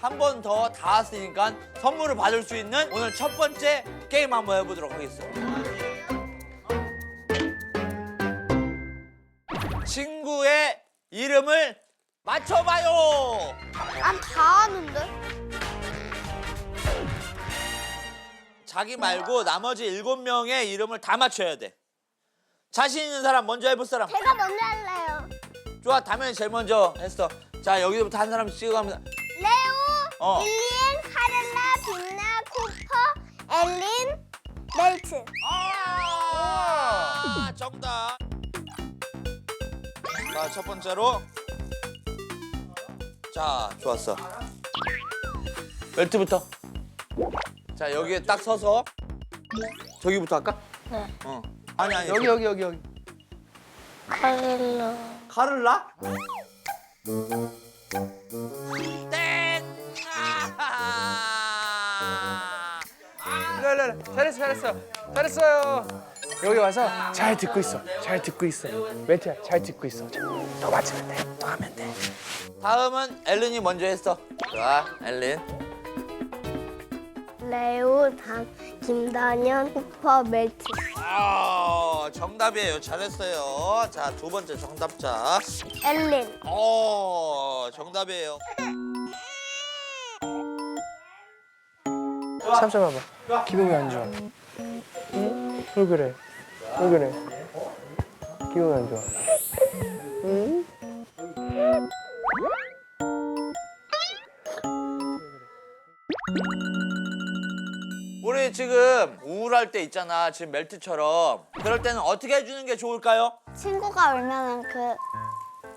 한 번 더 닿았으니까 선물을 받을 수 있는 오늘 첫 번째 게임 한번 해보도록 하겠습니다. 친구의 이름을 맞춰봐요. 난다 아는데. 자기 말고 나머지 일곱 명의 이름을 다 맞춰야 돼. 자신 있는 사람 먼저 해볼 사람. 제가 먼저 할래요. 좋아, 다면이 제일 먼저 했어. 자, 여기부터 한 사람씩 찍어갑니다. 레오, 어. 릴리엔, 카렐라, 빛나, 쿠퍼, 엘린, 멜트. 아, 정답. 자, 첫 번째로. 자, 좋았어. 벨트부터. 자, 여기에 딱 서서. 저기부터 할까? 네. 어. 아니, 아니. 여기 여기 여기 여기. 카렐라. 카를라? 땡! 일로 일로 일로. 잘했어 잘했어 잘했어요. 여기 와서 잘 듣고 있어. 잘 듣고 있어. 멘트야 잘 듣고 있어. 더 맞으면 돼. 더 하면 돼. 다음은 엘린이 먼저 했어. 좋아, 엘린. 레오, 단, 김다년, 쿠퍼, 멜트. 아, 정답이에요. 잘했어요. 자, 두 번째 정답자. 엘린. 어, 정답이에요. 삼촌 봐봐. 기분 왜안 좋아? 응? 왜 그래? 왜 그래? 기분 안 좋아? 응? 우리 지금 우울할 때 있잖아. 지금 멜트처럼. 그럴 때는 어떻게 해주는 게 좋을까요? 친구가 울면은 그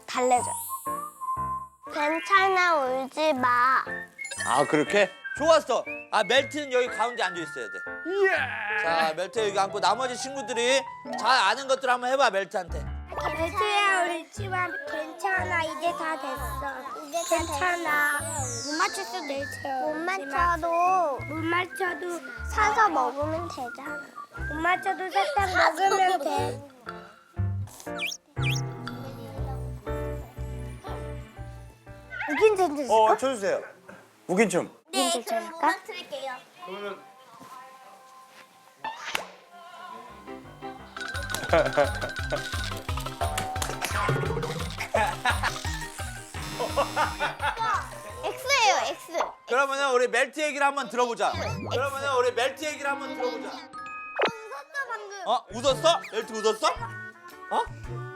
달래줘. 괜찮아 울지 마. 아, 그렇게? 좋았어. 아, 멜트는 여기 가운데 앉아 있어야 돼. 자, 멜트 여기 앉고 나머지 친구들이 잘 아는 것들 한번 해봐, 멜트한테. 멜트야 울지 마. 괜찮아 이제 다 됐어. 이제 괜찮아. 못 맞출 수도 있어. 못 맞춰도 못 맞춰도 사서 먹으면 되잖아. 못 맞춰도 사탕 먹으면 돼. 젠지 있어? 어, 쳐주세요. 우긴 춤. 네, 그럼 음악 틀게요. X예요, X. 그러면은 우리 멜트 얘기를 한번 들어보자. 그러면은 우리 멜트 얘기를 한번 들어보자. 웃었어 방금. 어? 웃었어? 멜트 웃었어? 어?